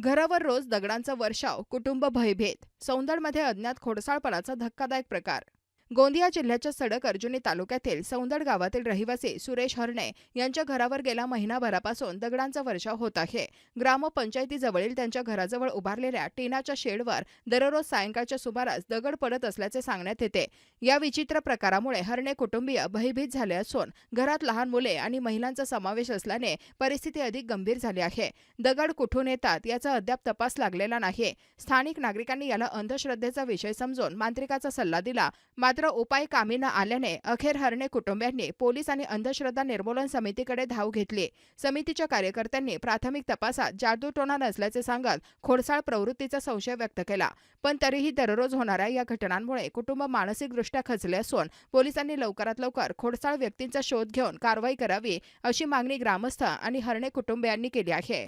घरावर रोज दगडांचा वर्षाव कुटुंब भयभेद सौंदडमध्ये अज्ञात खोडसाळपणाचा धक्कादायक प्रकार. गोंदिया जिल्ह्याच्या सडक अर्जुनी तालुक्यातील सौंदड गावातील रहिवासी सुरेश हरणे यांच्या घरावर गेल्या महिनाभरापासून दगडांचा वर्षाव होत आहे. ग्रामपंचायतीजवळील त्यांच्या घराजवळ उभारलेल्या टीनाच्या शेडवर दररोज सायंकाळच्या सुमारास दगड पडत असल्याचे सांगण्यात येते. या विचित्र प्रकारामुळे हरणे कुटुंबीय भयभीत झाले असून घरात लहान मुले आणि महिलांचा समावेश असल्याने परिस्थिती अधिक गंभीर झाली आहे. दगड कुठून येतात याचा अद्याप तपास लागलेला नाही. स्थानिक नागरिकांनी याला अंधश्रद्धेचा विषय समजून मांत्रिकाचा सल्ला दिला. मात्र मात्र उपाय कामी न आल्याने अखेर हरणे कुटुंबियांनी पोलीस आणि अंधश्रद्धा निर्मूलन समितीकडे धाव घेतली. समितीच्या कार्यकर्त्यांनी प्राथमिक तपासात जादूटोणा नसल्याचे सांगत खोडसाळ प्रवृत्तीचा संशय व्यक्त केला. पण तरीही दररोज होणाऱ्या या घटनांमुळे कुटुंब मानसिकदृष्ट्या खचले असून पोलिसांनी लवकरात लवकर खोडसाळ व्यक्तींचा शोध घेऊन कारवाई करावी अशी मागणी ग्रामस्थ आणि हरणे कुटुंबियांनी केली आहे.